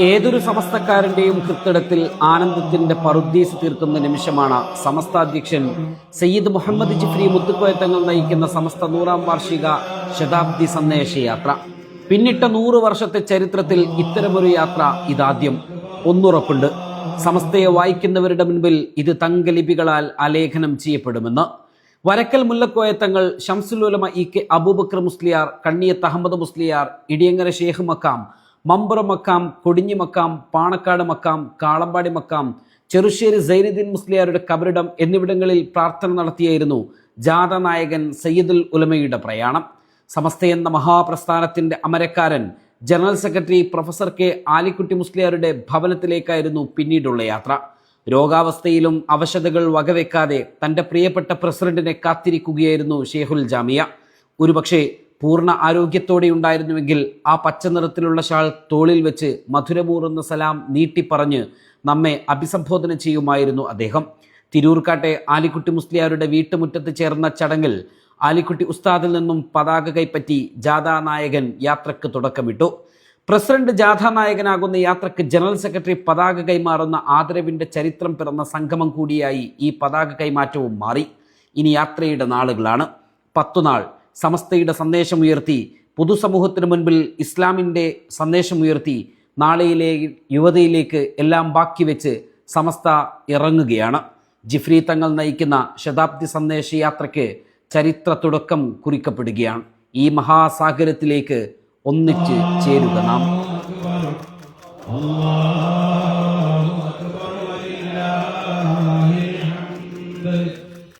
ഏതൊരു സമസ്തക്കാരന്റെയും കൃത്തിടത്തിൽ ആനന്ദത്തിന്റെ പറുദ്ദീസ് തീർക്കുന്ന നിമിഷമാണ് സമസ്ത അധ്യക്ഷൻ സയ്യിദ് മുഹമ്മദ് ജിഫ്രി മുത്തുക്കോയത്തങ്ങൾ നയിക്കുന്ന സമസ്ത നൂറാം വാർഷിക ശതാബ്ദി സന്ദേശയാത്ര പിന്നിട്ട നൂറ് വർഷത്തെ ചരിത്രത്തിൽ ഇത്തരമൊരു യാത്ര ഇതാദ്യം ഒന്നുറപ്പുണ്ട്. സമസ്തയെ വായിക്കുന്നവരുടെ മുൻപിൽ ഇത് തങ്കലിപികളാൽ ആലേഖനം ചെയ്യപ്പെടുമെന്ന്. വരക്കൽ മുല്ലക്കോയത്തങ്ങൾ ഷംസുലുലമ ഇ കെ അബൂബക്കർ മുസ്ലിയാർ കണ്ണിയത്ത് അഹമ്മദ് മുസ്ലിയാർ ഇടിയങ്ങര ഷേഖ് മക്കാം മമ്പുറ മക്കാം കൊടിഞ്ഞി മക്കാം പാണക്കാട് മക്കാം കാളമ്പാടി മക്കാം ചെറുശ്ശേരി സൈനുദ്ദീൻ മുസ്ലിയാരുടെ കബറിടം എന്നിവിടങ്ങളിൽ പ്രാർത്ഥന നടത്തിയായിരുന്നു ജാഥ നായകൻ സയ്യിദുൽ ഉലമയുടെ പ്രയാണം. സമസ്ത എന്ന മഹാപ്രസ്ഥാനത്തിന്റെ അമരക്കാരൻ general secretary professor K Alikkutty മുസ്ലിയാരുടെ ഭവനത്തിലേക്കായിരുന്നു പിന്നീടുള്ള യാത്ര. രോഗാവസ്ഥയിലും അവശതകൾ വകവെക്കാതെ തന്റെ പ്രിയപ്പെട്ട പ്രസിഡന്റിനെ കാത്തിരിക്കുകയായിരുന്നു ഷേഹുൽ ജാമിയ. ഒരുപക്ഷെ പൂർണ ആരോഗ്യത്തോടെ ഉണ്ടായിരുന്നുവെങ്കിൽ ആ പച്ച നിറത്തിലുള്ള ഷാൾ തോളിൽ വെച്ച് മധുരമൂറുന്ന സലാം നീട്ടിപ്പറഞ്ഞ് നമ്മെ അഭിസംബോധന ചെയ്യുമായിരുന്നു അദ്ദേഹം. തിരൂർക്കാട്ടെ ആലിക്കുട്ടി മുസ്ലിയാരുടെ വീട്ടുമുറ്റത്ത് ചേർന്ന ചടങ്ങിൽ ആലിക്കുട്ടി ഉസ്താദിൽ നിന്നും പതാക കൈപ്പറ്റി ജാഥാ നായകൻ യാത്രയ്ക്ക് തുടക്കമിട്ടു. പ്രസിഡന്റ് ജാഥാ നായകനാകുന്ന യാത്രയ്ക്ക് ജനറൽ സെക്രട്ടറി പതാക കൈമാറുന്ന ആദരവിന്റെ ചരിത്രം പിറന്ന സംഗമം കൂടിയായി ഈ പതാക കൈമാറ്റവും മാറി. ഇനി യാത്രയുടെ നാളുകളാണ്. പത്തുനാൾ സമസ്തയുടെ സന്ദേശമുയർത്തി പൊതുസമൂഹത്തിന് മുൻപിൽ ഇസ്ലാമിന്റെ സന്ദേശമുയർത്തി നാളെയിലെ യുവതയിലേക്ക് എല്ലാം ബാക്കി വെച്ച് സമസ്ത ഇറങ്ങുകയാണ്. ജിഫ്രി തങ്ങൾ നയിക്കുന്ന ശതാബ്ദി സന്ദേശ യാത്രയ്ക്ക് ചരിത്ര തുടക്കം കുറിക്കപ്പെടുകയാണ്. ഈ മഹാസാഗരത്തിലേക്ക് ഒന്നിച്ച് ചേരുക നാം.